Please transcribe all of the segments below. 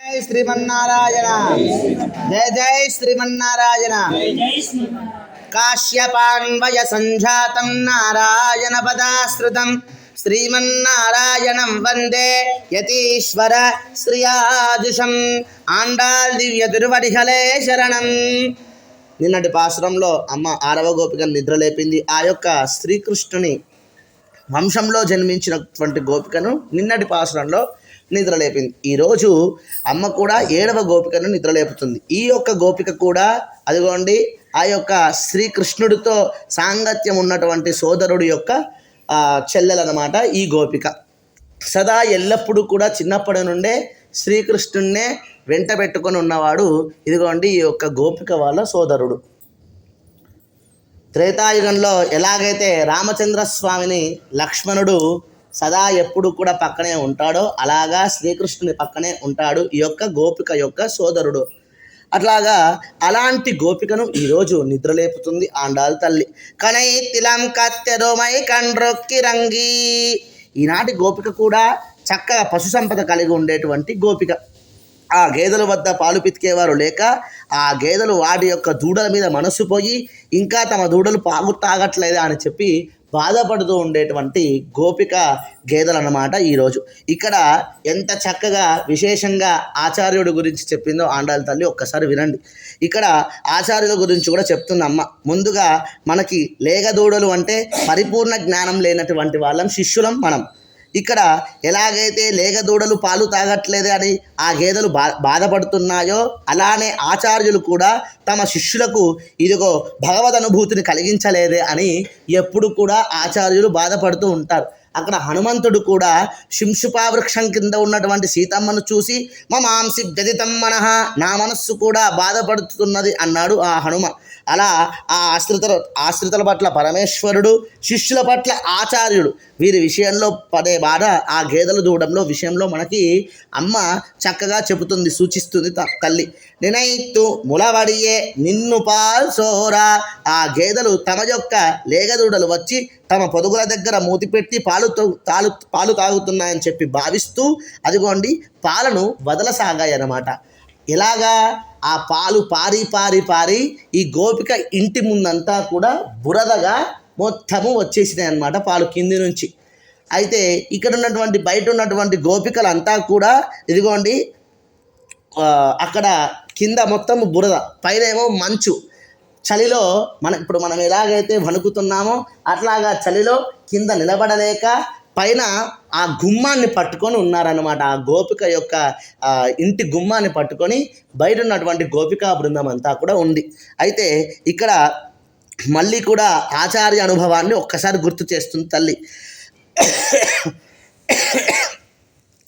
జై శ్రీమన్నారాయణ. జయ జై శ్రీమన్నారాయణ. కాశ్యపాన్వయ సంజాతం నారాయణ పదాశ్రుతం. శ్రీమన్నారాయణం వందే యతీశ్వర శ్రియాజుషం ఆండాల్ దివ్య తిరువడిహలే శరణం. నిన్నటి పాశ్రంలో అమ్మ ఆరవ గోపిక నిద్ర లేపింది. ఆ యొక్క శ్రీకృష్ణుని వంశంలో జన్మించినటువంటి గోపికను నిన్నటి పాశ్రంలో నిద్రలేపింది. ఈరోజు అమ్మ కూడా ఏడవ గోపికను నిద్రలేపుతుంది. ఈ యొక్క గోపిక కూడా అదిగోండి ఆ యొక్క శ్రీకృష్ణుడితో సాంగత్యం ఉన్నటువంటి సోదరుడి యొక్క చెల్లెలన్నమాట ఈ గోపిక. సదా ఎల్లప్పుడూ కూడా చిన్నప్పటి నుండే శ్రీకృష్ణున్నే వెంట పెట్టుకొని ఉన్నవాడు ఇదిగోండి ఈ యొక్క గోపిక వాళ్ళ సోదరుడు. త్రేతాయుగంలో ఎలాగైతే రామచంద్ర స్వామిని లక్ష్మణుడు సదా ఎప్పుడు కూడా పక్కనే ఉంటాడో అలాగా శ్రీకృష్ణుని పక్కనే ఉంటాడు ఈ యొక్క గోపిక యొక్క సోదరుడు. అట్లాగా అలాంటి గోపికను ఈరోజు నిద్రలేపుతుంది ఆండాల్ తల్లి. కనై తిలం కత్తెరోమై కండ్రొక్కి రంగి. ఈనాటి గోపిక కూడా చక్కగా పశు సంపద కలిగి ఉండేటువంటి గోపిక. ఆ గేదెల వద్ద పాలు పితికేవారు లేక ఆ గేదెలు వాటి యొక్క దూడల మీద మనసు పోయి ఇంకా తమ దూడలు పాలు తాగట్లేదా అని చెప్పి బాధపడుతూ ఉండేటువంటి గోపిక గేదలు అన్నమాట ఈరోజు. ఇక్కడ ఎంత చక్కగా విశేషంగా ఆచార్యుడి గురించి చెప్పిందో ఆండాల తల్లి ఒక్కసారి వినండి. ఇక్కడ ఆచార్యుల గురించి కూడా చెప్తున్న అమ్మ. ముందుగా మనకి లేగదూడలు అంటే పరిపూర్ణ జ్ఞానం లేనటువంటి వాళ్ళం శిష్యులం మనం. ఇక్కడ ఎలాగైతే లేగదూడలు పాలు తాగట్లేదు అని ఆ గేదెలు బా బాధపడుతున్నాయో అలానే ఆచార్యులు కూడా తమ శిష్యులకు ఇదిగో భగవద్ అనుభూతిని కలిగించలేదే అని ఎప్పుడు కూడా ఆచార్యులు బాధపడుతూ ఉంటారు. అక్కడ హనుమంతుడు కూడా శింశుపా వృక్షం కింద ఉన్నటువంటి సీతమ్మను చూసి మమాంసి గదితం మనహ నా మనస్సు కూడా బాధపడుతున్నది అన్నాడు ఆ హనుమ. అలా ఆ ఆశ్రిత ఆశ్రితల పట్ల పరమేశ్వరుడు శిష్యుల పట్ల ఆచార్యుడు. వీరి విషయంలో పడే బాధ ఆ గేదెలు దూడంలో విషయంలో మనకి అమ్మ చక్కగా చెబుతుంది సూచిస్తుంది తల్లి. నినైతు ములవడియే నిన్ను పాల్సోరా ఆ గేదెలు తమ యొక్క లేగదూడలు వచ్చి తమ పొదుగుల దగ్గర మూతి పెట్టి పాలు తాలు పాలు తాగుతున్నాయని చెప్పి భావిస్తూ అదిగోండి పాలను వదలసాగాయి అన్నమాట ఎలాగా ఆ పాలు పారి పారి పారి ఈ గోపిక ఇంటి ముందంతా కూడా బురదగా మొత్తము వచ్చేసినాయి అన్నమాట పాలు కింది నుంచి. అయితే ఇక్కడ ఉన్నటువంటి బయట ఉన్నటువంటి గోపికలంతా కూడా ఇదిగోండి అక్కడ కింద మొత్తం బురద పైన ఏమో మంచు. చలిలో మన ఇప్పుడు మనం ఎలాగైతే వణుకుతున్నామో అట్లాగా చలిలో కింద నిలబడలేక పైన ఆ గుమ్మాన్ని పట్టుకొని ఉన్నారన్నమాట. ఆ గోపిక యొక్క ఇంటి గుమ్మాన్ని పట్టుకొని బయట ఉన్నటువంటి గోపికా బృందం అంతా కూడా ఉంది. అయితే ఇక్కడ మళ్ళీ కూడా ఆచార్య అనుభవాన్ని ఒక్కసారి గుర్తు చేస్తుంది తల్లి.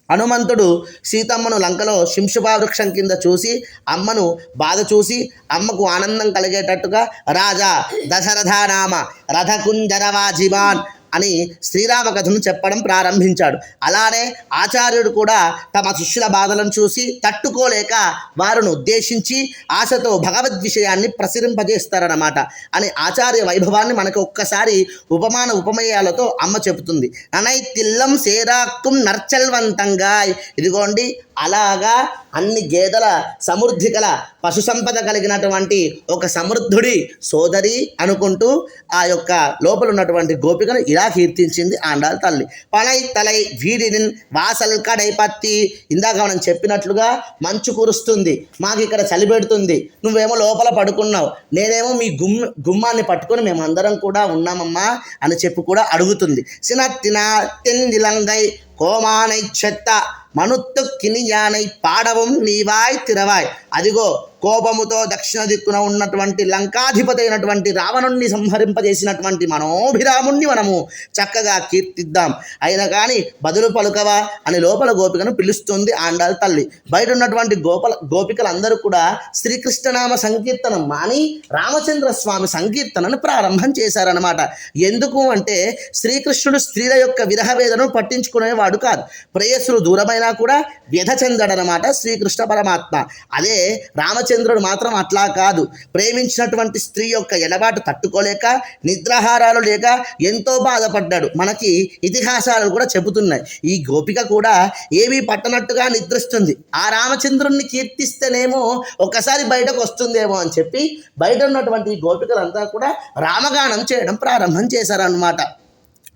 హనుమంతుడు సీతమ్మను లంకలో శింశుభా వృక్షం కింద చూసి అమ్మను బాధ చూసి అమ్మకు ఆనందం కలిగేటట్టుగా రాజా దశరథనామ రథకుంజరవాజిమాన్ అని శ్రీరామ కథను చెప్పడం ప్రారంభించాడు. అలానే ఆచార్యుడు కూడా తమ శిష్యుల బాధలను చూసి తట్టుకోలేక వారిని ఉద్దేశించి ఆశతో భగవద్ విషయాన్ని ప్రసరింపజేస్తారన్నమాట అని ఆచార్య వైభవాన్ని మనకు ఒక్కసారి ఉపమాన ఉపమేయాలతో అమ్మ చెబుతుంది. అనైతిల్లం సేరాక్కుం నర్చల్వంతంగా ఇదిగోండి అలాగా అన్ని గేదెల సమృద్ధి గల పశు సంపద కలిగినటువంటి ఒక సమృద్ధుడి సోదరి అనుకుంటూ ఆ యొక్క లోపల ఉన్నటువంటి గోపికను ఇలా కీర్తించింది ఆండాల తల్లి. పనై తలై వీడిని వాసల్ కడై పత్తి ఇందాక మనం చెప్పినట్లుగా మంచు కురుస్తుంది మాకు ఇక్కడ చలి పెడుతుంది నువ్వేమో లోపల పడుకున్నావు నేనేమో మీ గుమ్ గుమ్మాన్ని పట్టుకొని మేమందరం కూడా ఉన్నామమ్మా అని చెప్పి కూడా అడుగుతుంది. సినత్తిన తెందిలంగై కోమానై చెత్త మనుత్తు కినియానై పాడవం నీవాయ్ తిరవాయ్ అదిగో కోపముతో దక్షిణ దిక్కున ఉన్నటువంటి లంకాధిపతి అయినటువంటి రావణుణ్ణి సంహరింపజేసినటువంటి మనోభిరాముణ్ణి మనము చక్కగా కీర్తిద్దాం అయినా కానీ బదులు పలుకవా అని లోపల గోపికను పిలుస్తుంది ఆండాల తల్లి బయట ఉన్నటువంటి గోపల గోపికలందరూ కూడా శ్రీకృష్ణనామ సంకీర్తనం మాని రామచంద్ర స్వామి సంకీర్తనను ప్రారంభం చేశారనమాట ఎందుకు అంటే శ్రీకృష్ణుడు స్త్రీల యొక్క విరహవేదనను పట్టించుకునేవాడు కాదు. ప్రేయసులు దూరమైన కూడా వ్యధ చెందడనమాట శ్రీకృష్ణ పరమాత్మ. అదే రామచంద్రుడు మాత్రం అట్లా కాదు. ప్రేమించినటువంటి స్త్రీ యొక్క ఎడబాటు తట్టుకోలేక నిద్రాహారాలు లేక ఎంతో బాధపడ్డాడు. మనకి ఇతిహాసాలు కూడా చెబుతున్నాయి. ఈ గోపిక కూడా ఏమీ పట్టనట్టుగా నిద్రిస్తుంది. ఆ రామచంద్రుణ్ణి కీర్తిస్తేనేమో ఒకసారి బయటకు వస్తుందేమో అని చెప్పి బయట ఉన్నటువంటి ఈ గోపికలంతా కూడా రామగానం చేయడం ప్రారంభం చేశారన్నమాట.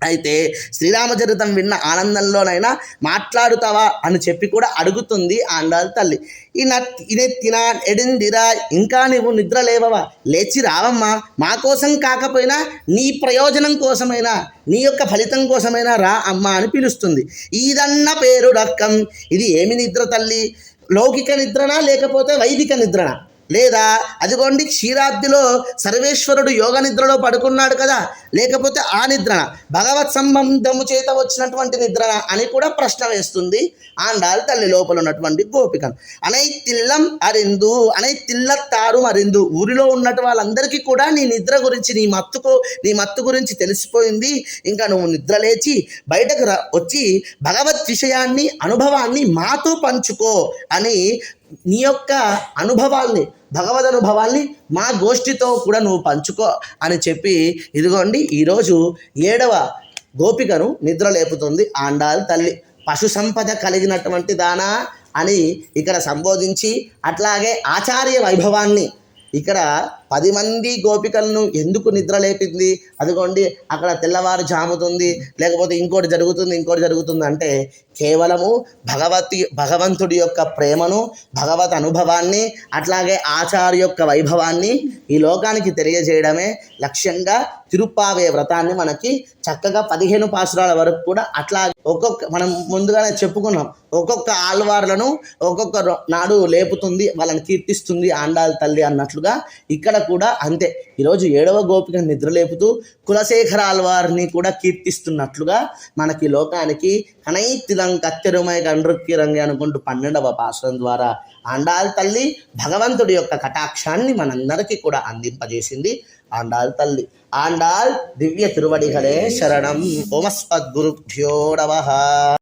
అయితే శ్రీరామచరితం విన్న ఆనందంలోనైనా మాట్లాడుతావా అని చెప్పి కూడా అడుగుతుంది ఆండాల్ తల్లి. ఈయన ఇదే తినా ఎడిందిరా ఇంకా నువ్వు నిద్ర లేవవా? లేచి రావమ్మా. మా కోసం కాకపోయినా నీ ప్రయోజనం కోసమైనా నీ యొక్క ఫలితం కోసమైనా రా అమ్మా అని పిలుస్తుంది. ఈదన్న పేరు రక్కం. ఇది ఏమి నిద్ర తల్లి? లౌకిక నిద్రనా లేకపోతే వైదిక నిద్రనా? లేదా అదిగోండి క్షీరాబ్దిలో సర్వేశ్వరుడు యోగ నిద్రలో పడుకున్నాడు కదా లేకపోతే ఆ నిద్రన భగవత్ సంబంధము చేత వచ్చినటువంటి నిద్రన అని కూడా ప్రశ్న వేస్తుంది ఆండాల్ తల్లి లోపల ఉన్నటువంటి గోపికను. అనై తిల్లం అరిందు అనై తిల్లత్తారు అరిందు ఊరిలో ఉన్నట్టు వాళ్ళందరికీ కూడా నీ నిద్ర గురించి నీ మత్తుకు నీ మత్తు గురించి తెలిసిపోయింది. ఇంకా నువ్వు నిద్ర లేచి బయటకు రా వచ్చి భగవత్ విషయాన్ని అనుభవాన్ని మాతో పంచుకో అని నీ యొక్క అనుభవాల్ని భగవద్ అనుభవాల్ని మా గోష్ఠితో కూడా నువ్వు పంచుకో అని చెప్పి ఇదిగోండి ఈరోజు ఏడవ గోపికను నిద్ర లేపుతుంది ఆండాల్ తల్లి. పశు సంపద కలిగినటువంటి దానా అని ఇక్కడ సంబోధించి అట్లాగే ఆచార్య వైభవాన్ని ఇక్కడ పది మంది గోపికలను ఎందుకు నిద్ర లేపింది? అదిగోండి అక్కడ తెల్లవారు జాముతుంది లేకపోతే ఇంకోటి జరుగుతుంది ఇంకోటి జరుగుతుంది అంటే కేవలము భగవతి భగవంతుడి యొక్క ప్రేమను భగవత్ అనుభవాన్ని అట్లాగే ఆచార్య యొక్క వైభవాన్ని ఈ లోకానికి తెలియజేయడమే లక్ష్యంగా తిరుప్పావే వ్రతాన్ని మనకి చక్కగా పదిహేను పాసురాల వరకు కూడా అట్లా ఒక్కొక్క మనం ముందుగానే చెప్పుకున్నాం ఒక్కొక్క ఆల్వార్లను ఒక్కొక్క నాడు లేపుతుంది వాళ్ళని కీర్తిస్తుంది ఆండాల తల్లి అన్నట్లుగా ఇక్కడ కూడా అంతే. ఈరోజు ఏడవ గోపిక నిద్రలేపుతూ కులశేఖరాల వారిని కూడా కీర్తిస్తున్నట్లుగా మనకి లోకానికి కనైతిలం కత్తెరుమై కండ్రుక్కిరంగి అనుకుంటూ పన్నెండవ పాశ్రం ద్వారా ఆండాల్ తల్లి భగవంతుడి యొక్క కటాక్షాన్ని మనందరికీ కూడా అందింపజేసింది ఆండాల్ తల్లి. ఆండాల్ దివ్య తిరువడిగలే శరణం. ఓమస్మద్గురుభ్యో నమః.